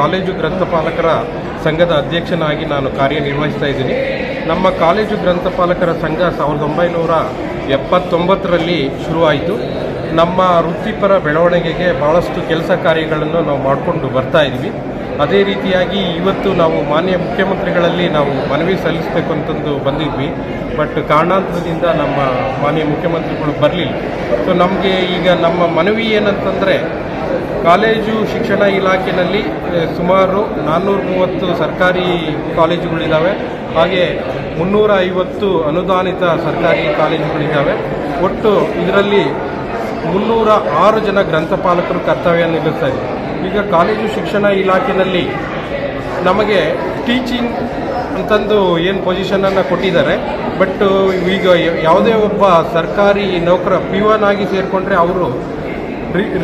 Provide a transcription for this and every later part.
College ಗ್ರಂಥಪಾಲಕರ ಸಂಘದ ಅಧ್ಯಕ್ಷನಾಗಿ ನಾನು ಕಾರ್ಯನಿರ್ವಹಿಸ್ತಾ ಇದ್ದೀನಿ. ನಮ್ಮ ಕಾಲೇಜು ಗ್ರಂಥಪಾಲಕರ ಸಂಘ ಸಾವಿರದ ಒಂಬೈನೂರ ಎಪ್ಪತ್ತೊಂಬತ್ತರಲ್ಲಿ ಶುರುವಾಯಿತು. ನಮ್ಮ ವೃತ್ತಿಪರ ಬೆಳವಣಿಗೆಗೆ ಭಾಳಷ್ಟು ಕೆಲಸ ಕಾರ್ಯಗಳನ್ನು ನಾವು ಮಾಡಿಕೊಂಡು ಬರ್ತಾ ಇದ್ವಿ ಅದೇ ರೀತಿಯಾಗಿ ಇವತ್ತು ನಾವು ಮಾನ್ಯ ಮುಖ್ಯಮಂತ್ರಿಗಳಲ್ಲಿ ನಾವು ಮನವಿ ಸಲ್ಲಿಸಬೇಕು ಅಂತಂದು ಬಂದಿದ್ವಿ. ಬಟ್ ಕಾರಣಾಂತರದಿಂದ ನಮ್ಮ ಮಾನ್ಯ ಮುಖ್ಯಮಂತ್ರಿಗಳು ಬರಲಿಲ್ಲ. ಸೊ ನಮಗೆ ಈಗ ನಮ್ಮ ಮನವಿ ಏನಂತಂದರೆ, ಕಾಲೇಜು ಶಿಕ್ಷಣ ಇಲಾಖೆಯಲ್ಲಿ ಸುಮಾರು ನಾನ್ನೂರ ಮೂವತ್ತು ಸರ್ಕಾರಿ ಕಾಲೇಜುಗಳಿದ್ದಾವೆ ಹಾಗೆ ಮುನ್ನೂರ ಐವತ್ತು ಅನುದಾನಿತ ಸರ್ಕಾರಿ ಕಾಲೇಜುಗಳಿದ್ದಾವೆ ಒಟ್ಟು ಇದರಲ್ಲಿ ಮುನ್ನೂರ ಆರು ಜನ ಗ್ರಂಥಪಾಲಕರು ಕರ್ತವ್ಯ ನಿರ್ವಹಿಸ್ತಾ ಈಗ ಕಾಲೇಜು ಶಿಕ್ಷಣ ಇಲಾಖೆಯಲ್ಲಿ ನಮಗೆ ಟೀಚಿಂಗ್ ಅಂತಂದು ಏನು ಪೊಸಿಷನನ್ನು ಕೊಟ್ಟಿದ್ದಾರೆ. ಬಟ್ ಈಗ ಯಾವುದೇ ಒಬ್ಬ ಸರ್ಕಾರಿ ನೌಕರ ಪಿ ಒನ್ ಆಗಿ ಸೇರಿಕೊಂಡ್ರೆ ಅವರು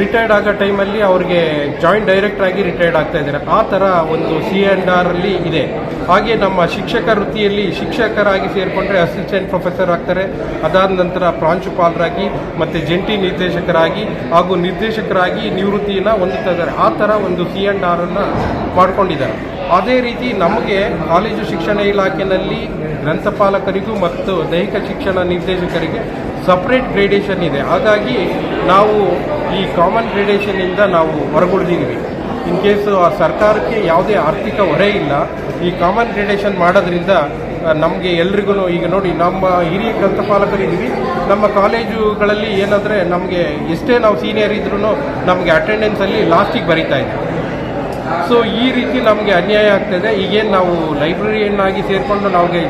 ರಿಟೈರ್ಡ್ ಆಗೋ ಟೈಮಲ್ಲಿ ಅವ್ರಿಗೆ ಜಾಯಿಂಟ್ ಡೈರೆಕ್ಟರ್ ಆಗಿ ರಿಟೈರ್ಡ್ ಆಗ್ತಾ ಇದ್ದಾರೆ. ಆ ಥರ ಒಂದು ಸಿ ಆ್ಯಂಡ್ ಆರ್ ಅಲ್ಲಿ ಇದೆ. ಹಾಗೆ ನಮ್ಮ ಶಿಕ್ಷಕ ವೃತ್ತಿಯಲ್ಲಿ ಶಿಕ್ಷಕರಾಗಿ ಸೇರಿಕೊಂಡ್ರೆ ಅಸಿಸ್ಟೆಂಟ್ ಪ್ರೊಫೆಸರ್ ಆಗ್ತಾರೆ. ಅದಾದ ನಂತರ ಪ್ರಾಂಶುಪಾಲರಾಗಿ ಮತ್ತು ಜಂಟಿ ನಿರ್ದೇಶಕರಾಗಿ ಹಾಗೂ ನಿರ್ದೇಶಕರಾಗಿ ನಿವೃತ್ತಿಯನ್ನು ಹೊಂದುತ್ತಾ ಇದ್ದಾರೆ ಆ ಥರ ಒಂದು ಸಿ ಆ್ಯಂಡ್ ಆರ್ ಅನ್ನು ಮಾಡ್ಕೊಂಡಿದ್ದಾರೆ. ಅದೇ ರೀತಿ ನಮಗೆ ಕಾಲೇಜು ಶಿಕ್ಷಣ ಇಲಾಖೆಯಲ್ಲಿ ಗ್ರಂಥಪಾಲಕರಿಗೂ ಮತ್ತು ದೈಹಿಕ ಶಿಕ್ಷಣ ನಿರ್ದೇಶಕರಿಗೆ ಸಪ್ರೇಟ್ ಗ್ರೇಡೇಷನ್ ಇದೆ. ಹಾಗಾಗಿ ನಾವು ಈ ಕಾಮನ್ ಗ್ರೇಡೇಷನಿಂದ ನಾವು ಹೊರಗುಳಿದಿದ್ದೀವಿ. ಇನ್ ಕೇಸು ಆ ಸರ್ಕಾರಕ್ಕೆ ಯಾವುದೇ ಆರ್ಥಿಕ ಹೊರೆ ಇಲ್ಲ, ಈ ಕಾಮನ್ ಗ್ರೇಡೇಷನ್ ಮಾಡೋದ್ರಿಂದ ನಮಗೆ ಎಲ್ರಿಗೂ ಈಗ ನೋಡಿ, ನಮ್ಮ ಹಿರಿಯ ಗ್ರಂಥಪಾಲಕರಿದ್ದೀವಿ. ನಮ್ಮ ಕಾಲೇಜುಗಳಲ್ಲಿ ಏನಂದರೆ ನಮಗೆ ಎಷ್ಟೇ ನಾವು ಸೀನಿಯರ್ ಇದ್ರೂ ನಮಗೆ ಅಟೆಂಡೆನ್ಸಲ್ಲಿ ಲಾಸ್ಟಿಗೆ ಬರೀತಾ ಇದೆ. ಸೊ ಈ ರೀತಿ ನಮಗೆ ಅನ್ಯಾಯ ಆಗ್ತದೆ ಈಗೇನು ನಾವು ಲೈಬ್ರರಿಯನ್ನಾಗಿ ಸೇರಿಕೊಂಡು ನಮಗೆ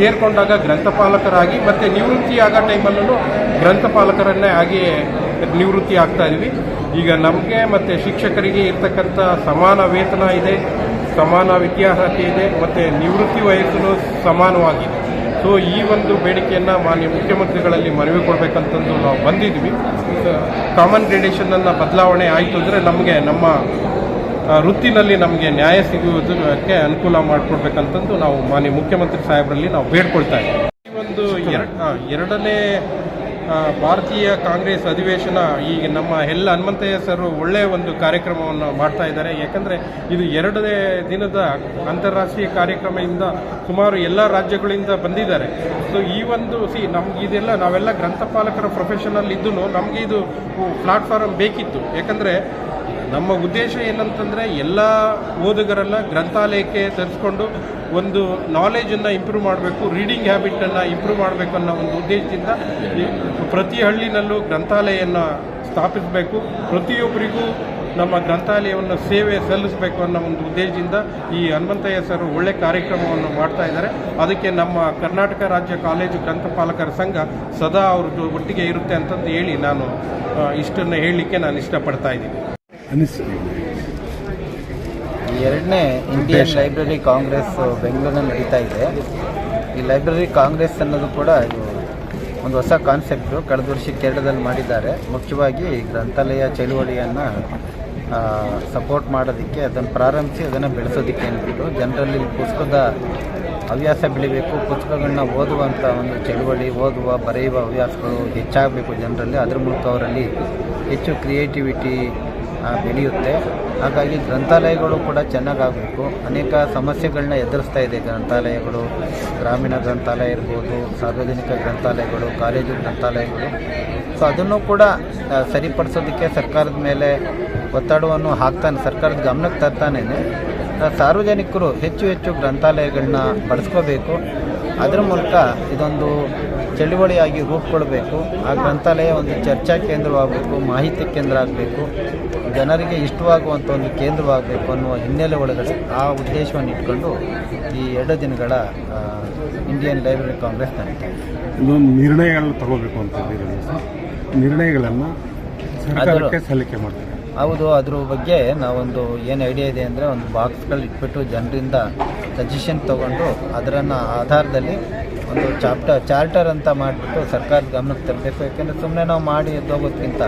ಸೇರಿಕೊಂಡಾಗ ಗ್ರಂಥಪಾಲಕರಾಗಿ ಮತ್ತು ನಿವೃತ್ತಿ ಆಗೋ ಟೈಮಲ್ಲೂ ಗ್ರಂಥಪಾಲಕರನ್ನೇ ಆಗಿ ನಿವೃತ್ತಿ ಆಗ್ತಾ ಇದ್ವಿ. ಈಗ ನಮಗೆ ಮತ್ತು ಶಿಕ್ಷಕರಿಗೆ ಇರ್ತಕ್ಕಂಥ ಸಮಾನ ವೇತನ ಇದೆ, ಸಮಾನ ವಿದ್ಯಾರ್ಹತೆ ಇದೆ, ಮತ್ತು ನಿವೃತ್ತಿ ವಯಸ್ಸು ಸಮಾನವಾಗಿದೆ. ಸೊ ಈ ಒಂದು ಬೇಡಿಕೆಯನ್ನು ಮಾನ್ಯ ಮುಖ್ಯಮಂತ್ರಿಗಳಲ್ಲಿ ಮನವಿ ಕೊಡಬೇಕಂತಂದು ನಾವು ಬಂದಿದ್ವಿ. ಕಾಮನ್ ಗ್ರೇಡೇಷನನ್ನು ಬದಲಾವಣೆ ಆಯಿತು ಅಂದರೆ ನಮಗೆ ನಮ್ಮ ವೃತ್ತಿನಲ್ಲಿ ನಮಗೆ ನ್ಯಾಯ ಸಿಗುವುದಕ್ಕೆ ಅನುಕೂಲ ಮಾಡಿಕೊಡ್ಬೇಕಂತಂದು ನಾವು ಮಾನ್ಯ ಮುಖ್ಯಮಂತ್ರಿ ಸಾಹೇಬರಲ್ಲಿ ನಾವು ಬೇಡ್ಕೊಳ್ತಾ ಇದ್ದೀವಿ. ಈ ಒಂದು ಎರಡ್ ಎರಡನೇ ಭಾರತೀಯ ಕಾಂಗ್ರೆಸ್ ಅಧಿವೇಶನ ಈಗ ನಮ್ಮ ಎಲ್ಲ ಹನುಮಂತಯ್ಯ ಸರ್ ಒಳ್ಳೆಯ ಒಂದು ಕಾರ್ಯಕ್ರಮವನ್ನು ಮಾಡ್ತಾ ಇದ್ದಾರೆ. ಯಾಕಂದರೆ ಇದು ಎರಡನೇ ದಿನದ ಅಂತಾರಾಷ್ಟ್ರೀಯ ಕಾರ್ಯಕ್ರಮದಿಂದ ಸುಮಾರು ಎಲ್ಲ ರಾಜ್ಯಗಳಿಂದ ಬಂದಿದ್ದಾರೆ. ಸೊ ಈ ಒಂದು ಸಿ ನಮ್ಗೆ ಇದೆಲ್ಲ ನಾವೆಲ್ಲ ಗ್ರಂಥಪಾಲಕರ ಪ್ರೊಫೆಷನಲ್ ಇದ್ದು ನಮಗೆ ಇದು ಪ್ಲಾಟ್ಫಾರಮ್ ಬೇಕಿತ್ತು. ಯಾಕಂದರೆ ನಮ್ಮ ಉದ್ದೇಶ ಏನಂತಂದರೆ ಎಲ್ಲ ಓದುಗರನ್ನ ಗ್ರಂಥಾಲಯಕ್ಕೆ ತರಿಸ್ಕೊಂಡು ಒಂದು ನಾಲೆಜನ್ನು ಇಂಪ್ರೂವ್ ಮಾಡಬೇಕು ರೀಡಿಂಗ್ ಹ್ಯಾಬಿಟನ್ನು ಇಂಪ್ರೂವ್ ಮಾಡಬೇಕು ಅನ್ನೋ ಒಂದು ಉದ್ದೇಶದಿಂದ ಪ್ರತಿ ಹಳ್ಳಿನಲ್ಲೂ ಗ್ರಂಥಾಲಯವನ್ನು ಸ್ಥಾಪಿಸಬೇಕು. ಪ್ರತಿಯೊಬ್ಬರಿಗೂ ನಮ್ಮ ಗ್ರಂಥಾಲಯವನ್ನು ಸೇವೆ ಸಲ್ಲಿಸಬೇಕು ಅನ್ನೋ ಒಂದು ಉದ್ದೇಶದಿಂದ ಈ ಹನುಮಂತಯ್ಯ ಸರ್ ಒಳ್ಳೆ ಕಾರ್ಯಕ್ರಮವನ್ನು ಮಾಡ್ತಾ ಇದ್ದಾರೆ. ಅದಕ್ಕೆ ನಮ್ಮ ಕರ್ನಾಟಕ ರಾಜ್ಯ ಕಾಲೇಜು ಗ್ರಂಥಪಾಲಕರ ಸಂಘ ಸದಾ ಅವ್ರದ್ದು ಒಟ್ಟಿಗೆ ಇರುತ್ತೆ ಅಂತಂದು ಹೇಳಿ ನಾನು ಇಷ್ಟನ್ನು ಹೇಳಲಿಕ್ಕೆ ನಾನು ಇಷ್ಟಪಡ್ತಾ ಇದ್ದೀನಿ. ಎರಡನೇ ಇಂಡಿಯನ್ ಲೈಬ್ರರಿ ಕಾಂಗ್ರೆಸ್ ಬೆಂಗಳೂರಿನಲ್ಲಿ ನಡೀತಾ ಇದೆ. ಈ ಲೈಬ್ರರಿ ಕಾಂಗ್ರೆಸ್ ಅನ್ನೋದು ಕೂಡ ಇದು ಒಂದು ಹೊಸ ಕಾನ್ಸೆಪ್ಟು ಕಳೆದ ವರ್ಷ ಕೇರಳದಲ್ಲಿ ಮಾಡಿದ್ದಾರೆ. ಮುಖ್ಯವಾಗಿ ಗ್ರಂಥಾಲಯ ಚಳುವಳಿಯನ್ನು ಸಪೋರ್ಟ್ ಮಾಡೋದಕ್ಕೆ ಅದನ್ನು ಪ್ರಾರಂಭಿಸಿ ಅದನ್ನು ಬೆಳೆಸೋದಕ್ಕೆ ಅಂದ್ಬಿಟ್ಟು ಜನರಲ್ಲಿ ಪುಸ್ತಕದ ಹವ್ಯಾಸ ಬೆಳಿಬೇಕು ಪುಸ್ತಕಗಳನ್ನ ಓದುವಂಥ ಒಂದು ಚಳುವಳಿ ಓದುವ ಬರೆಯುವ ಹವ್ಯಾಸಗಳು ಹೆಚ್ಚಾಗಬೇಕು ಜನರಲ್ಲಿ. ಅದ್ರ ಮೂಲಕ ಅವರಲ್ಲಿ ಹೆಚ್ಚು ಕ್ರಿಯೇಟಿವಿಟಿ ಬೆಳೆಯುತ್ತೆ. ಹಾಗಾಗಿ ಗ್ರಂಥಾಲಯಗಳು ಕೂಡ ಚೆನ್ನಾಗಾಗಬೇಕು. ಅನೇಕ ಸಮಸ್ಯೆಗಳನ್ನ ಎದುರಿಸ್ತಾ ಇದೆ ಗ್ರಂಥಾಲಯಗಳು. ಗ್ರಾಮೀಣ ಗ್ರಂಥಾಲಯ ಇರ್ಬೋದು, ಸಾರ್ವಜನಿಕ ಗ್ರಂಥಾಲಯಗಳು, ಕಾಲೇಜು ಗ್ರಂಥಾಲಯಗಳು. ಸೊ ಅದನ್ನು ಕೂಡ ಸರಿಪಡಿಸೋದಕ್ಕೆ ಸರ್ಕಾರದ ಮೇಲೆ ಒತ್ತಡವನ್ನು ಹಾಕ್ತಾನೆ, ಸರ್ಕಾರದ ಗಮನಕ್ಕೆ ತರ್ತಾನೆ ಸಾರ್ವಜನಿಕರು ಹೆಚ್ಚು ಹೆಚ್ಚು ಗ್ರಂಥಾಲಯಗಳನ್ನ ಬಳಸ್ಕೋಬೇಕು. ಅದರ ಮೂಲಕ ಇದೊಂದು ಚಳುವಳಿಯಾಗಿ ರೂಪುಗೊಳ್ಬೇಕು ಆ ಗ್ರಂಥಾಲಯ ಒಂದು ಚರ್ಚಾ ಕೇಂದ್ರವಾಗಬೇಕು ಮಾಹಿತಿ ಕೇಂದ್ರ ಆಗಬೇಕು. ಜನರಿಗೆ ಇಷ್ಟವಾಗುವಂಥ ಒಂದು ಕೇಂದ್ರವಾಗಬೇಕು ಅನ್ನುವ ಹಿನ್ನೆಲೆ ಒಳಗಡೆ ಆ ಉದ್ದೇಶವನ್ನು ಇಟ್ಕೊಂಡು ಈ ಎರಡು ದಿನಗಳ ಇಂಡಿಯನ್ ಲೈಬ್ರರಿ ಕಾಂಗ್ರೆಸ್ ನಡೀತಾ ಇನ್ನೊಂದು ಇದೊಂದು ನಿರ್ಣಯಗಳನ್ನು ತಗೋಬೇಕು ಅಂತ ನಿರ್ಣಯಗಳನ್ನು ಸರ್ಕಾರಕ್ಕೆ ಸಲ್ಲಿಕೆ ಮಾಡ್ತಾರೆ? ಹೌದು ಅದ್ರ ಬಗ್ಗೆ ನಾವೊಂದು ಏನು ಐಡಿಯಾ ಇದೆ ಅಂದರೆ ಒಂದು ಬಾಕ್ಸ್ಗಳು ಇಟ್ಬಿಟ್ಟು ಜನರಿಂದ ಸಜೆಷನ್ ತಗೊಂಡು ಅದರನ್ನು ಆಧಾರದಲ್ಲಿ ಒಂದು ಚಾಪ್ಟರ್ ಚಾರ್ಟರ್ ಅಂತ ಮಾಡಿಬಿಟ್ಟು ಸರ್ಕಾರದ ಗಮನಕ್ಕೆ ತರಬೇಕು ಯಾಕೆಂದರೆ ಸುಮ್ಮನೆ ನಾವು ಮಾಡಿ ಎದ್ದೋಗೋದ್ಕಿಂತ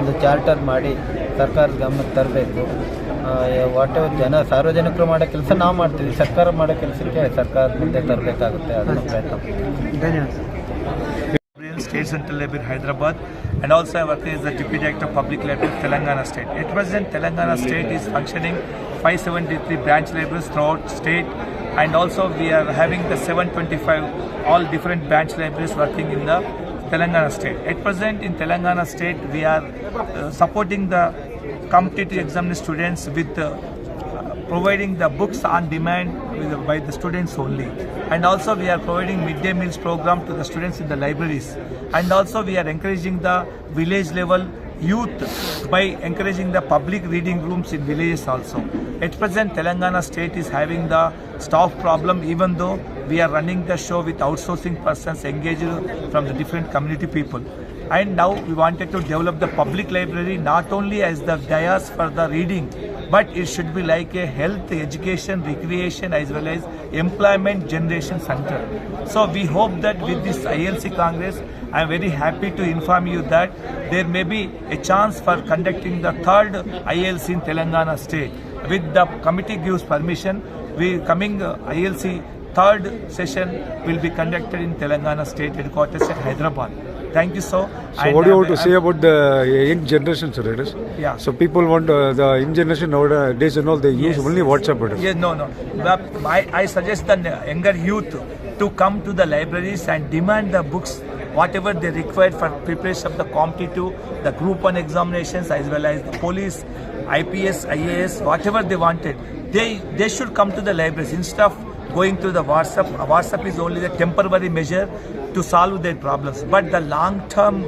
ಒಂದು ಚಾರ್ಟರ್ ಮಾಡಿ ಸರ್ಕಾರದ ಗಮನಕ್ಕೆ ತರಬೇಕು ವಾಟ್ ಎವರ್ ಜನ ಸಾರ್ವಜನಿಕರು ಮಾಡೋ ಕೆಲಸ ನಾವು ಮಾಡ್ತೀವಿ ಸರ್ಕಾರ ಮಾಡೋ ಕೆಲಸಕ್ಕೆ ಸರ್ಕಾರದ ಮುಂದೆ ತರಬೇಕಾಗುತ್ತೆ ಅದನ್ನು ಪ್ರಯತ್ನ central State Central Library, Hyderabad, and also I work as the Deputy Director of Public Library it Telangana State. At present, Telangana State is functioning 573 branch libraries throughout state, and also we are having the 725 all different branch libraries working in the Telangana State. At present, in Telangana State, we are uh, supporting the competitive exam students with uh, providing the books on demand by the students only and also we are providing midday meals program to the students in the libraries and also we are encouraging the village level youth by encouraging the public reading rooms in villages also. At present telangana state is having the staff problem even though we are running the show with outsourcing persons engaged from the different community people. And now we wanted to develop the public library not only as the dayas for the reading but it should be like a health education recreation as well as employment generation center. So we hope that with this ilc congress i am very happy to inform you that there may be a chance for conducting the third ilc in telangana state with the committee gives permission we coming uh, ilc third session will be conducted in telangana state headquarters at hyderabad thank you so So what do you want to say about the young generation, sir? It is? Yeah. So people want uh, the young generation nowadays and all they use Yes. only WhatsApp. It is. Yes, no, no. But I, I suggest the younger youth to come to the libraries and demand the books, whatever they required for preparation of the competitive, the group one examinations, as well as the police, IPS, IAS, whatever they wanted. They they should come to the libraries instead of going to the WhatsApp. Uh, WhatsApp is only the temporary measure to solve their problems, but the long term,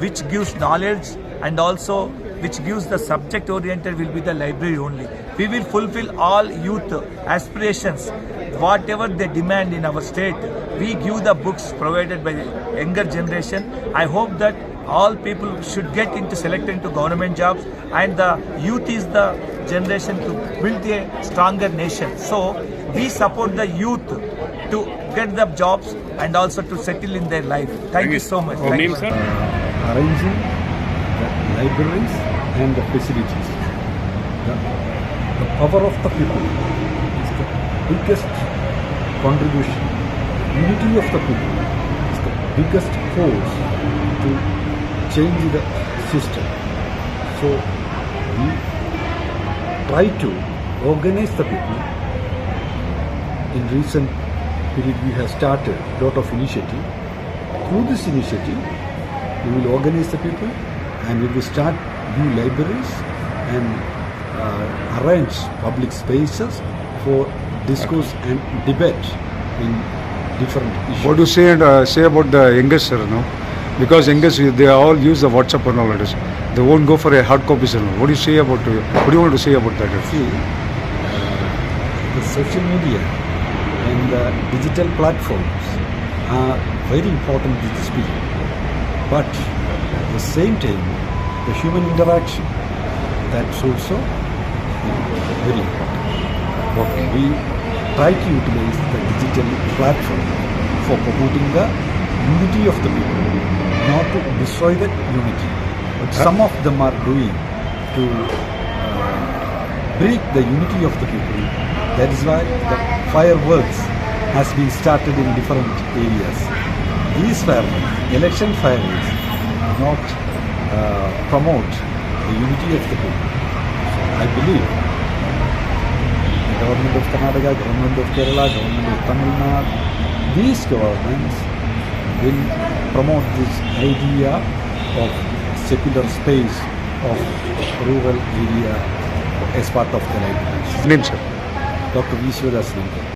which gives knowledge and also which gives the subject oriented will be the library only. We will fulfill all youth aspirations, whatever they demand in our state. We give the books provided by the younger generation. I hope that all people should get into selected into government jobs and the youth is the generation to build a stronger nation. So we support the youth to get the jobs and also to settle in their life. Thank you so much. Thank you. Uh, arranging the libraries and the facilities. The, the power of the people is the biggest contribution. Unity of the people is the biggest force to change the system. So we try to organize the people. In recent period, we have started a lot of initiative. Through this initiative, we will organize the people and we will start new libraries and uh, arrange public spaces for discourse and debate in different issues. What do you say and uh, say about the youngest, sir? No, because youngest they all use the WhatsApp and all that is. They won't go for a hard copy, and all. What do you say about? Uh, what do you want to say about that? See, uh, the social media and the digital platforms are very important to period. But at the same time, the human interaction, that's also very important. Okay, we try to utilize the digital platform for promoting the unity of the people, not to destroy the unity. But some of them are doing to uh, break the unity of the people. That is why the fireworks has been started in different areas. These fireworks, election fireworks, not uh, promote the unity of the people. So I believe government of Karnataka, government of Kerala, government of Tamil Nadu, these governments will promote this idea of secular space of rural area as part of the libraries. Name, sir. Dr. Vishwadas.